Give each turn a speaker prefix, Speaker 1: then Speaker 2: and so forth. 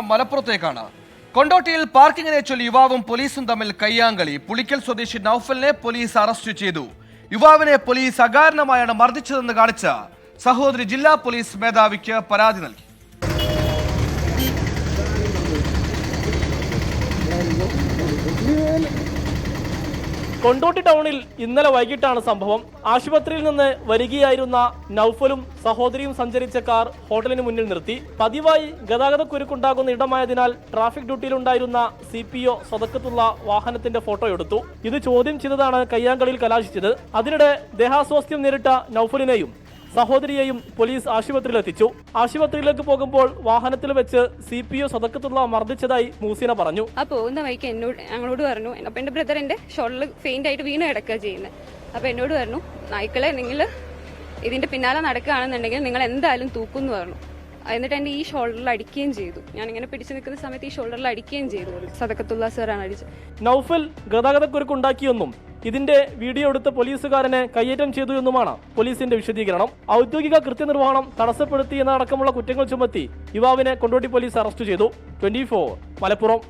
Speaker 1: മലപ്പുറത്തേക്കാണ്. കൊണ്ടോട്ടിയിൽ പാർക്കിങ്ങിനെ ചൊല്ലി യുവാവും പോലീസും തമ്മിൽ കയ്യാങ്കളി. പുളിക്കൽ സ്വദേശി നൌഫലിനെ പോലീസ് അറസ്റ്റ് ചെയ്തു. യുവാവിനെ പോലീസ് അകാരണമായാണ് മർദ്ദിച്ചതെന്ന് കാണിച്ച സഹോദരി ജില്ലാ പോലീസ് മേധാവിക്ക് പരാതി നൽകി.
Speaker 2: കൊണ്ടോട്ടി ടൗണിൽ ഇന്നലെ വൈകിട്ടാണ് സംഭവം. ആശുപത്രിയിൽ നിന്ന് വരികയായിരുന്ന നൌഫലും സഹോദരിയും സഞ്ചരിച്ച കാർ ഹോട്ടലിന് മുന്നിൽ നിർത്തി. പതിവായി ഗതാഗതക്കുരുക്കുണ്ടാകുന്ന ഇടമായതിനാൽ ട്രാഫിക് ഡ്യൂട്ടിയിലുണ്ടായിരുന്ന സി പി ഒ സ്വതക്കത്തുള്ള വാഹനത്തിന്റെ ഫോട്ടോ എടുത്തു. ഇത് ചോദ്യം ചെയ്തതാണ് കയ്യാങ്കളിയിൽ കലാശിച്ചത്. അതിനിടെ ദേഹാസ്വാസ്ഥ്യം നേരിട്ട നൌഫലിനെയും സഹോദരിയെയും പോലീസ് ആശുപത്രിയിലെത്തിച്ചു. ആശുപത്രിയിലേക്ക് പോകുമ്പോൾ വാഹനത്തിൽ വെച്ച് സി പി ഒ സതക്കത്തുള്ള മർദ്ദിച്ചതായി മൂസീന പറഞ്ഞു.
Speaker 3: ആ പോകുന്ന വഴിക്ക് എന്നോട് ഞങ്ങളോട് പറഞ്ഞു. അപ്പൊ എന്റെ ബ്രദർ എന്റെ ഷോളിൽ ഫെയിന്റ് ആയിട്ട് വീണ് കിടക്കുക ചെയ്യുന്നത് അപ്പൊ എന്നോട് പറഞ്ഞു നായ്ക്കളെ നിങ്ങൾ ഇതിന്റെ പിന്നാലെ നടക്കുകയാണെന്നുണ്ടെങ്കിൽ നിങ്ങൾ എന്തായാലും തൂക്കും എന്ന് പറഞ്ഞു. എന്നിട്ട് എന്റെ ഈ ഷോൾഡറിൽ അടിക്കുകയും ചെയ്തു. ഞാൻ ഇങ്ങനെ പിടിച്ചു നിൽക്കുന്ന സമയത്ത് ഈ ഷോൾഡറിൽ അടിക്കുകയും ചെയ്തു. സദക്കത്തുള്ള സാറാണ് അടിച്ചത്.
Speaker 2: നൌഫൽ ഗതാഗതക്കുരുക്കുണ്ടാക്കിയെന്നും ഇതിന്റെ വീഡിയോ എടുത്ത് പോലീസുകാരനെ കയ്യേറ്റം ചെയ്തു എന്നുമാണ് പോലീസിന്റെ വിശദീകരണം. ഔദ്യോഗിക കൃത്യനിർവഹണം തടസ്സപ്പെടുത്തി എന്നതടക്കമുള്ള കുറ്റങ്ങൾ ചുമത്തി യുവാവിനെ കൊണ്ടോട്ടി പോലീസ് അറസ്റ്റ് ചെയ്തു. ട്വന്റി മലപ്പുറം.